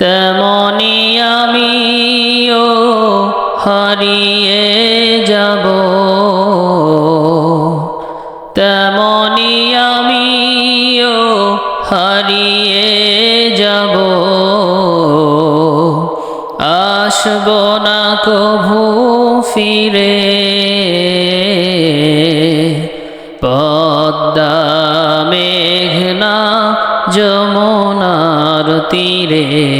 তেমনি হারিয়ে যাব। তেমনি হারিয়ে যাব। আসব না কভু ফিরে। পদ্মা মেঘনা যমুনার তীরে।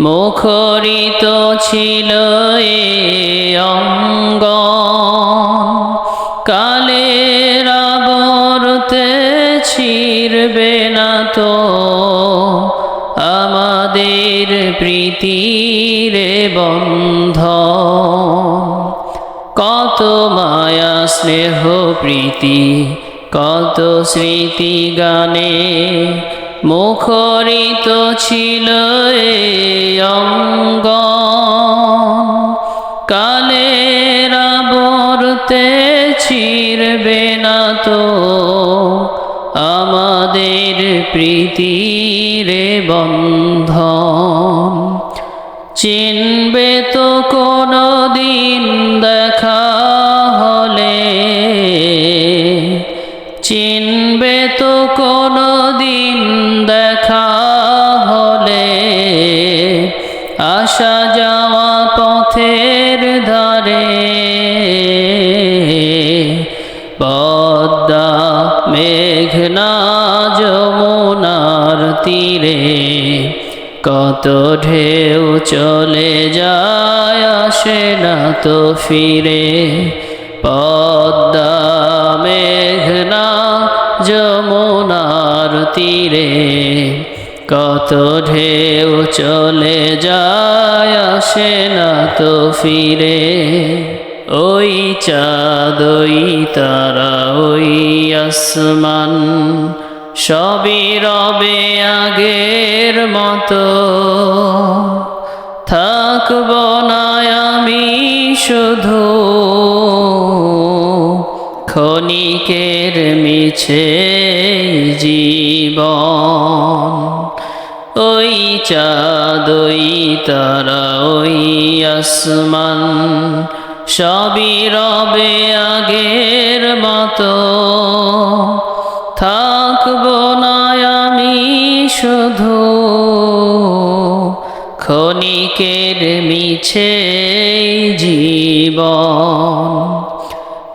মুখরিত ছিল এ অঙ্গ কালের আবরতে ছিড়বে না তো। আমাদের প্রীতির বন্ধ কত মায়া, স্নেহ, প্রীতি, কত স্মৃতি গানে মুখরিত ছিল অঙ্গ কালের আবরতে ছিড়বে না তো আমাদের প্রীতির বন্ধন। চিনবে তো কোনো দিন দেখা হলে, চিনবে তীরে কত ঢেউ চলে যায়, আসে না তো ফিরে। পদ্মা মেঘনা যমুনার তীরে কত ঢেউ চলে যায়, আসে না তো ফিরে। ওই চাঁদ ওই তারা, ওই আসমান সবই রবে আগের মতো। থাকব না আমি শুধু ক্ষণিকের মিছে জীবন। ওই চাঁদ ওই তারা, ওই আসমান, সবই রবে আগের মতো। থাকব না আমি শুধু ক্ষণিকের মিছে জীবন।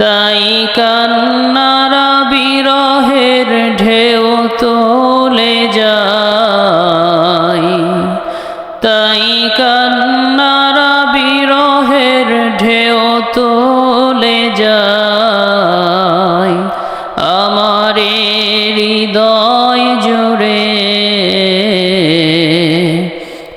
তাই কান্নারা বিরহের ঢেউ তোলে যায় তাই কান্নারা বিরহের ঢেউ তোলে যায়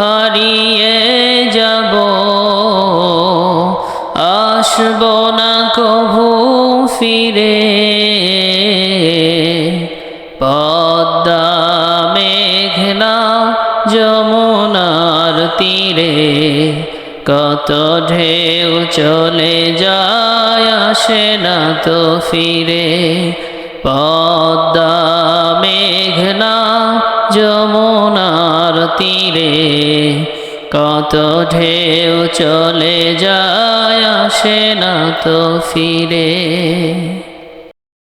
হারিয়ে যাব, আসব না কভু ফিরে। পদ্মা মেঘনা যমুনা যমুনার তীরে, কত ঢেউ চলে যায় আসে না তো ফিরে। পদ্মা মেঘনা যমুনার তীরে কত ঢেউ চলে যায় আসে না তো ফিরে।